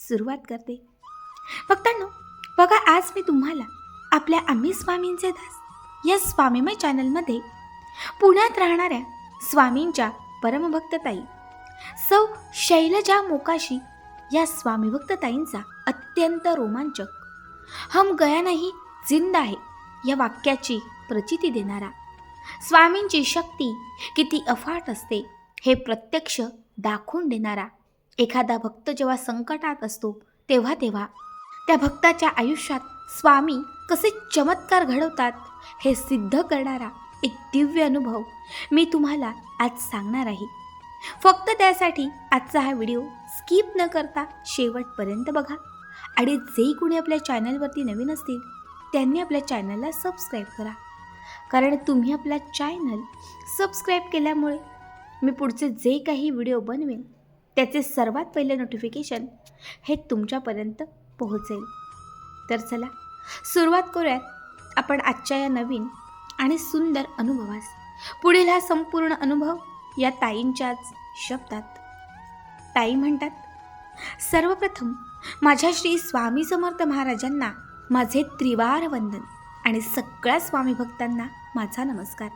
सुरुवात करते. भक्तांनो बघा आज मी तुम्हाला आपल्या आम्ही स्वामींचे दास या स्वामीमय चॅनलमध्ये पुण्यात राहणाऱ्या स्वामींच्या परमभक्तताई सौ शैलजा मोकाशी या स्वामीभक्तताईंचा अत्यंत रोमांचक हम गया नाही जिंदा आहे या वाक्याची प्रचिती देणारा स्वामींची शक्ती किती अफाट असते हे प्रत्यक्ष दाखवून देणारा एखादा भक्त जेव्हा संकटात असतो तेव्हा तेव्हा त्या भक्ताच्या आयुष्यात स्वामी कसे चमत्कार घडवतात हे सिद्ध करणारा एक दिव्य अनुभव मी तुम्हाला आज सांगणार आहे. फक्त त्यासाठी आजचा हा व्हिडिओ स्किप न करता शेवटपर्यंत बघा आणि जे कोणी आपल्या चॅनलवरती नवीन असतील त्यांनी आपल्या चॅनलला सबस्क्राईब करा. कारण तुम्ही आपला चॅनल सबस्क्राईब केल्यामुळे मी पुढचे जे काही व्हिडिओ बनवेन त्याचे सर्वात पहिले नोटिफिकेशन हे तुमच्यापर्यंत पोहोचेल. तर चला सुरुवात करूयात. आपण आजच्या या नवीन आणि सुंदर अनुभवास. पुढील हा संपूर्ण अनुभव या ताईंच्याच शब्दात. ताई म्हणतात सर्वप्रथम माझ्या श्री स्वामी समर्थ महाराजांना माझे त्रिवार वंदन आणि सगळ्या स्वामी भक्तांना माझा नमस्कार.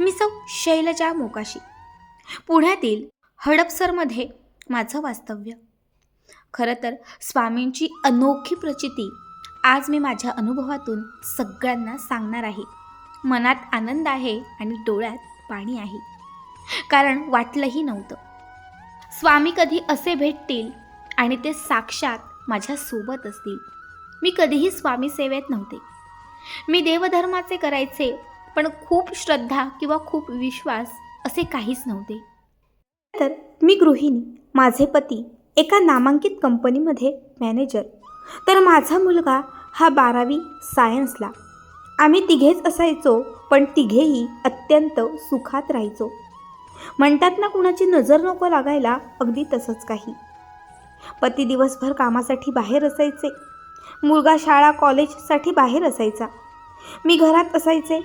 मी सौ शैलजा मोकाशी. पुण्यातील हडपसरमध्ये माझं वास्तव्य. खरं तर स्वामींची अनोखी प्रचिती आज मी माझ्या अनुभवातून सगळ्यांना सांगणार आहे. मनात आनंद आहे आणि डोळ्यात पाणी आहे. कारण वाटलंही नव्हतं. स्वामी कधी असे भेटतील आणि ते साक्षात माझ्यासोबत असतील. मी कधीही स्वामी सेवेत नव्हते. मी देवधर्माचे करायचे पण खूप श्रद्धा किंवा खूप विश्वास असे काहीच नव्हते. तर मी गृहिणी माझे पती एका नामांकित कंपनीमध्ये मॅनेजर. तर माझा मुलगा हा बारावी सायन्सला. आम्ही तिघेच असायचो पण तिघेही अत्यंत सुखात राहायचो. म्हणतात ना कुणाची नजर नको लागायला अगदी तसंच काही. पती दिवसभर कामासाठी बाहेर असायचे. मुलगा शाळा कॉलेजसाठी बाहेर असायचा. मी घरात असायचे.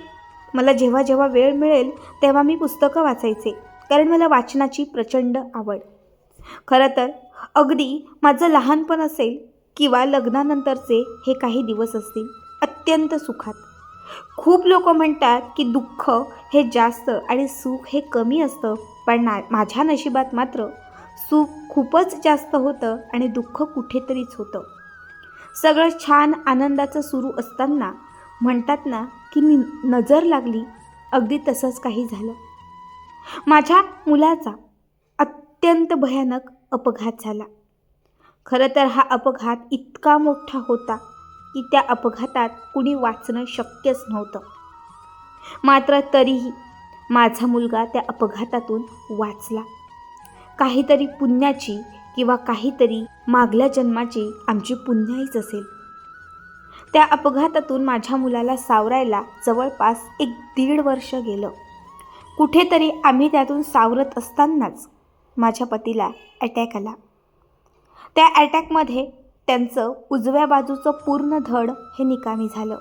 मला जेव्हा जेव्हा वेळ मिळेल तेव्हा मी पुस्तकं वाचायचे. कारण मला वाचनाची प्रचंड आवड. खरं तर अगदी माझं लहानपण असेल किंवा लग्नानंतरचे हे काही दिवस असतील अत्यंत सुखात. खूप लोक म्हणतात की दुःख हे जास्त आणि सुख हे कमी असतं पण ना माझ्या नशिबात मात्र सुख खूपच जास्त होतं आणि दुःख कुठेतरीच होतं. सगळं छान आनंदाचं सुरू असताना म्हणतात ना की मी नजर लागली अगदी तसंच काही झालं. माझ्या मुलाचा अत्यंत भयानक अपघात झाला. खरं तर हा अपघात इतका मोठा होता की त्या अपघातात कुणी वाचणं शक्यच नव्हतं. मात्र तरीही माझा मुलगा त्या अपघातातून वाचला. काहीतरी पुण्याची किंवा काहीतरी मागल्या जन्माची आमची पुण्याहीच असेल. त्या अपघातातून माझ्या मुलाला सावरायला जवळपास एक दीड वर्ष गेलं. कुठेतरी आम्ही त्यातून सावरत असतानाच माझ्या पतीला अटॅक आला. त्या अटॅकमध्ये त्यांचं उजव्या बाजूचं पूर्ण धड हे निकामी झालं.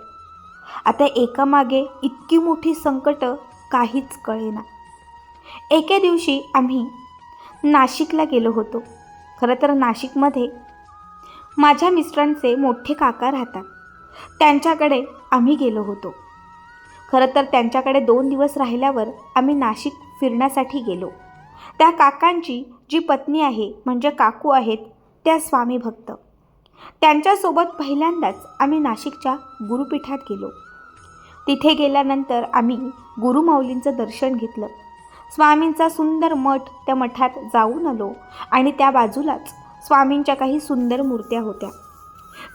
आता एकामागे इतकी मोठी संकटं काहीच कळेना. एके दिवशी आम्ही नाशिकला गेलो होतो. खरं तर नाशिकमध्ये माझ्या मिस्टरांचे मोठे काका राहतात. त्यांच्याकडे आम्ही गेलो होतो. खरं तर त्यांच्याकडे दोन दिवस राहिल्यावर आम्ही नाशिक फिरण्यासाठी गेलो. त्या काकांची जी पत्नी आहे म्हणजे काकू आहेत त्या स्वामी भक्त. त्यांच्यासोबत पहिल्यांदाच आम्ही नाशिकच्या गुरुपीठात गेलो. तिथे गेल्यानंतर आम्ही गुरुमाऊलींचं दर्शन घेतलं. स्वामींचा सुंदर मठ त्या मठात जाऊन आलो आणि त्या बाजूलाच स्वामींच्या काही सुंदर मूर्त्या होत्या.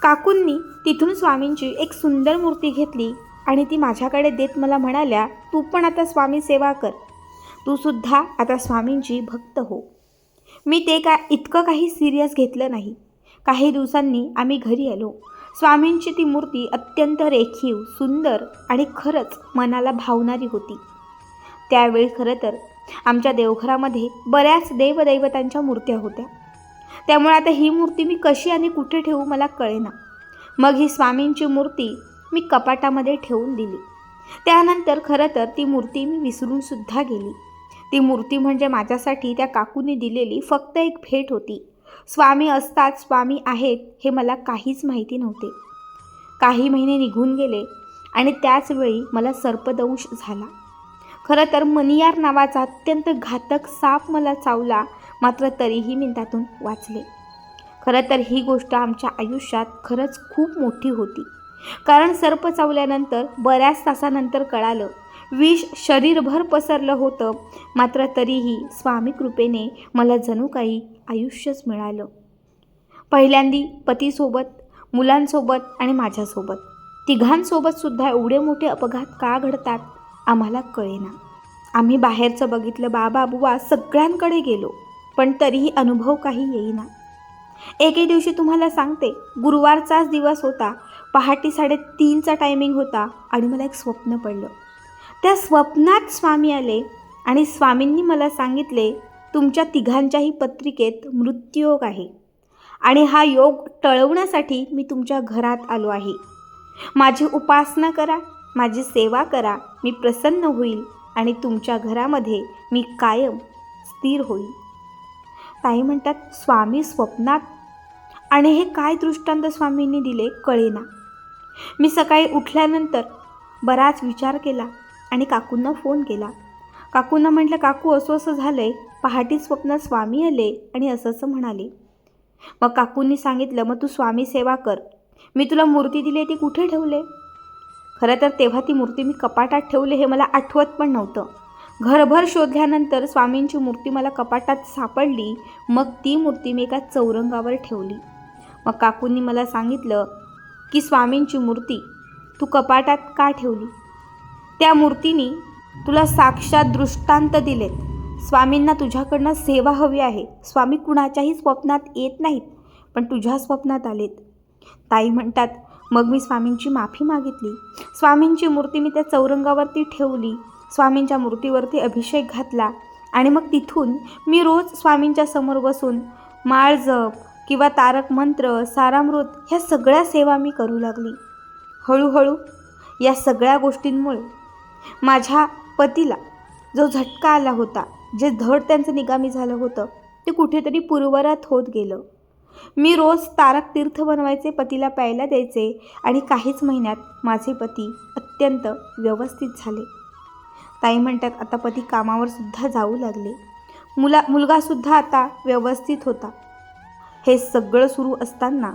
काकूंनी तिथून स्वामींची एक सुंदर मूर्ती घेतली आणि ती माझ्याकडे देत मला म्हणाल्या तू पण आता स्वामी सेवा कर. तू सुद्धा आता स्वामींची भक्त हो. मी ते का इतकं काही सिरियस घेतलं नाही. काही दिवसांनी आम्ही घरी आलो. स्वामींची ती मूर्ती अत्यंत रेखीव सुंदर आणि खरंच मनाला भावणारी होती. त्यावेळी खरं तर आमच्या देवघरामध्ये बऱ्याच देवदैवतांच्या मूर्त्या होत्या. त्यामुळे आता ही मूर्ती मी कशी आणि कुठे ठेवू मला कळेना. मग ही स्वामींची मूर्ती मी कपाटामध्ये ठेवून दिली. त्यानंतर खरं तर ती मूर्ती मी विसरूनसुद्धा गेली. ती मूर्ती म्हणजे माझ्यासाठी त्या काकूने दिलेली फक्त एक भेट होती. स्वामी असतात स्वामी आहेत हे मला काहीच माहिती नव्हते. काही महिने निघून गेले आणि त्याचवेळी मला सर्पदंश झाला. खरं तर मनियार नावाचा अत्यंत घातक साप मला चावला मात्र तरीही मी त्यातून वाचले. खरं तर ही गोष्ट आमच्या आयुष्यात खरंच खूप मोठी होती. कारण सर्प चावल्यानंतर बऱ्याच तासानंतर कळालं. विष शरीरभर पसरलं होतं. मात्र तरीही स्वामी कृपेने मला जणू काही आयुष्यच मिळालं. पहिल्यांदी पतीसोबत मुलांसोबत आणि माझ्यासोबत. तिघांसोबतसुद्धा एवढे मोठे अपघात का घडतात आम्हाला कळेना. आम्ही बाहेरचं बघितलं बाबा बुवा सगळ्यांकडे गेलो पण तरीही अनुभव काही येईना. एके दिवशी तुम्हाला सांगते गुरुवारचाच दिवस होता. पहाटे साडेतीनचा टायमिंग होता आणि मला एक स्वप्न पडलं. त्या स्वप्नात स्वामी आले आणि स्वामींनी मला सांगितले तुमच्या तिघांच्याही पत्रिकेत मृत्यूयोग आहे आणि हा योग टळवण्यासाठी मी तुमच्या घरात आलो आहे. माझी उपासना करा माझी सेवा करा मी प्रसन्न होईल आणि तुमच्या घरामध्ये मी कायम स्थिर होईल. ताई म्हणतात स्वामी स्वप्नात. आणि हे काय दृष्टांत स्वामींनी दिले? कळेना. मी सकाळी उठल्यानंतर बराच विचार केला आणि काकूंना फोन केला. काकूंना म्हटलं काकू असं असं झालं आहे पहाटी स्वप्नात स्वामी आले आणि असं असं म्हणाले. मग काकूंनी सांगितलं मग तू स्वामी सेवा कर. मी तुला मूर्ती दिली ती कुठे ठेवले? खरं तर तेव्हा ती मूर्ती मी कपाटात ठेवले हे मला आठवत पण नव्हतं. घरभर शोधल्यानंतर स्वामींची मूर्ती मला कपाटात सापडली. मग ती मूर्ती मी एका चौरंगावर ठेवली. मग काकूंनी मला सांगितलं की स्वामींची मूर्ती तू कपाटात का ठेवली? त्या मूर्तीनी तुला साक्षात दृष्टांत दिलेत. स्वामींना तुझ्याकडनं सेवा हवी आहे. स्वामी कुणाच्याही स्वप्नात येत नाहीत पण तुझ्या स्वप्नात आलेत. ताई म्हणतात मग मी स्वामींची माफी मागितली. स्वामींची मूर्ती मी त्या चौरंगावरती ठेवली. स्वामींच्या मूर्तीवरती अभिषेक घातला आणि मग तिथून मी रोज स्वामींच्या समोर बसून माळ जप किंवा तारक मंत्र सारामृत ह्या सगळ्या सेवा मी करू लागली. हळूहळू या सगळ्या गोष्टींमुळे माझ्या पतीला जो झटका आला होता जे धड त्यांचं निगामी झालं होतं ते कुठेतरी पूर्वरात होत गेलं. मी रोज तारक तीर्थ बनवायचे पतीला प्यायला द्यायचे आणि काहीच महिन्यात माझे पती अत्यंत व्यवस्थित झाले. ताई म्हणतात आता पती कामावर सुद्धा जाऊ लागले. मुला मुलगासुद्धा आता व्यवस्थित होता. हे सगळं सुरू असताना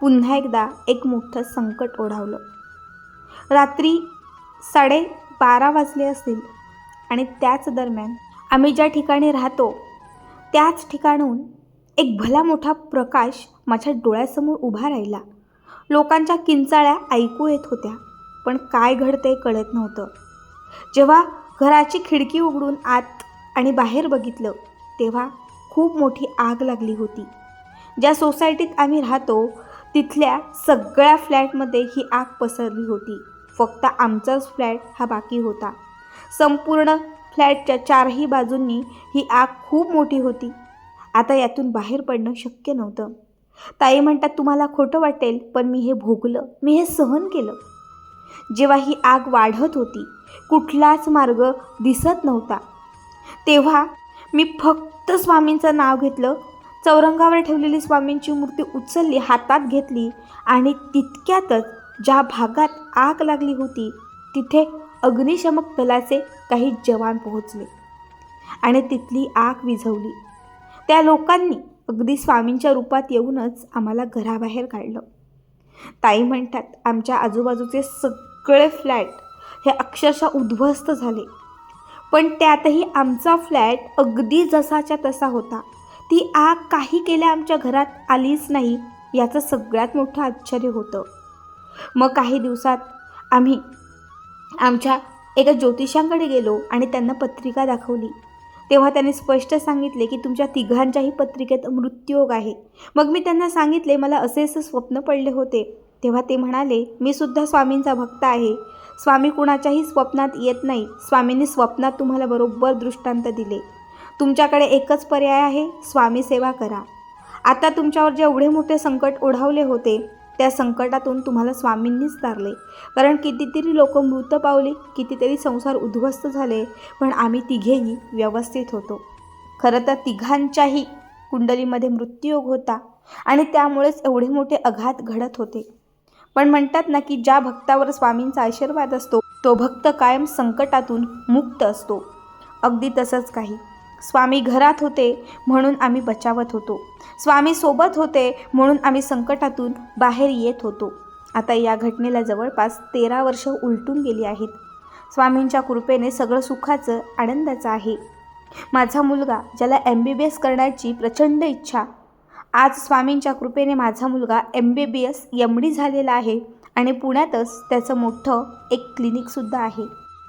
पुन्हा एकदा एक मोठं संकट ओढावलं. रात्री साडे बारा वाजले असतील आणि त्याच दरम्यान आम्ही ज्या ठिकाणी राहतो त्याच ठिकाणून एक भला मोठा प्रकाश माझ्या डोळ्यासमोर उभा राहिला. लोकांच्या किंचाळ्या ऐकू येत होत्या पण काय घडते कळत नव्हतं. जेव्हा घराची खिडकी उघडून आत आणि बाहेर बघितलं तेव्हा खूप मोठी आग लागली होती. ज्या सोसायटीत आम्ही राहतो तिथल्या सगळ्या फ्लॅटमध्ये ही आग पसरली होती. फक्त आमचाच फ्लॅट हा बाकी होता. संपूर्ण फ्लॅटच्या चारही बाजूंनी ही आग खूप मोठी होती. आता यातून बाहेर पडणं शक्य नव्हतं. ताई म्हणतात तुम्हाला खोटं वाटेल पण मी हे भोगलं मी हे सहन केलं. जेव्हा ही आग वाढत होती कुठलाच मार्ग दिसत नव्हता. तेव्हा मी फक्त स्वामींचं नाव घेतलं चौरंगावर ठेवलेली स्वामींची मूर्ती उचलली हातात घेतली आणि तितक्यातच ज्या भागात आग लागली होती तिथे अग्निशमक दलाचे काही जवान पोहोचले आणि तिथली आग विझवली. त्या लोकांनी अगदी स्वामींच्या रूपात येऊनच आम्हाला घराबाहेर काढलं. ताई म्हणतात आमच्या आजूबाजूचे सगळे फ्लॅट हे अक्षरशः उद्ध्वस्त झाले. पण त्यातही आमचा फ्लॅट अगदी जसाच्या तसा होता. ती आग काही केल्या आमच्या घरात आलीच नाही याचं सगळ्यात मोठं आश्चर्य होतं. मग काही दिवसात आम्ही आमच्या एका ज्योतिषांकडे गेलो आणि त्यांना पत्रिका दाखवली. तेव्हा त्यांनी स्पष्ट सांगितले की तुमच्या तिघांच्याही पत्रिकेत मृत्यूयोग आहे. मग मी त्यांना सांगितले मला असे असं स्वप्न पडले होते. तेव्हा ते म्हणाले मी सुद्धा स्वामींचा भक्त आहे. स्वामी कुणाच्याही स्वप्नात येत नाही. स्वामींनी स्वप्नात तुम्हाला बरोबर दृष्टांत दिले. तुमच्याकडे एकच पर्याय आहे स्वामी सेवा करा. आता तुमच्यावर जे एवढे मोठे संकट ओढावले होते त्या संकटातून तुम्हाला स्वामींनीच तारले. कारण कितीतरी लोक मृत पावली कितीतरी संसार उद्ध्वस्त झाले पण आम्ही तिघेही व्यवस्थित होतो. खरं तर तिघांच्याही कुंडलीमध्ये मृत्यूयोग होता आणि त्यामुळेच एवढे मोठे अघात घडत होते. पण म्हणतात ना की ज्या भक्तावर स्वामींचा आशीर्वाद असतो तो भक्त कायम संकटातून मुक्त असतो. अगदी तसंच काही. स्वामी घरात होते म्हणून आम्ही बचावत होतो. स्वामी सोबत होते म्हणून आम्ही संकटातून बाहेर येत होतो. आता या घटनेला जवळपास तेरा वर्ष उलटून गेली आहेत. स्वामींच्या कृपेने सगळं सुखाचं आनंदाचं आहे. माझा मुलगा ज्याला एम बी बी एस करण्याची प्रचंड इच्छा आज स्वामींच्या कृपेने माझा मुलगा M B B S M D झालेला आहे आणि पुण्यातच त्याचं मोठं एक क्लिनिकसुद्धा आहे.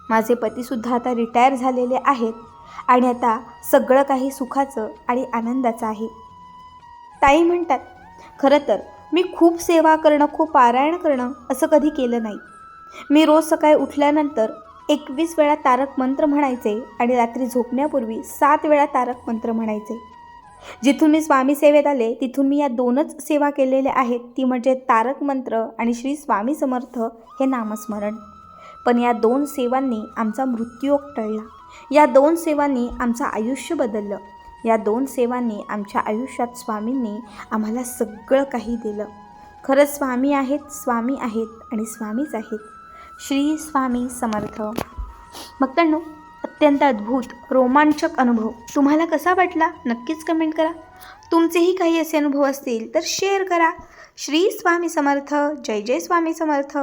माझे पतीसुद्धा आता रिटायर झालेले आहेत. आणि आता सगळं काही सुखाचं आणि आनंदाचं आहे. ताई म्हणतात खरं तर मी खूप सेवा करणं खूप पारायण करणं असं कधी केलं नाही. मी रोज सकाळी उठल्यानंतर एकवीस वेळा तारक मंत्र म्हणायचे आणि रात्री झोपण्यापूर्वी सात वेळा तारक मंत्र म्हणायचे. जिथून मी स्वामी सेवेत आले तिथून मी या दोनच सेवा केलेल्या आहेत ती म्हणजे तारक मंत्र आणि श्री स्वामी समर्थ हे नामस्मरण. पण या दोन सेवांनी आमचा मृत्यूयोग टळला. या दोन सेवांनी आमचं आयुष्य बदललं. या दोन सेवांनी आमच्या आयुष्यात स्वामींनी आम्हाला सगळं काही दिलं. खरंच स्वामी आहेत स्वामी आहेत आणि स्वामीच आहेत. श्री स्वामी समर्थ. भक्तांनो अत्यंत अद्भुत रोमांचक अनुभव. तुम्हाला कसा वाटला? नक्कीच कमेंट करा. तुमचेही काही असे अनुभव असतील तर शेअर करा. श्री स्वामी समर्थ. जय जय स्वामी समर्थ.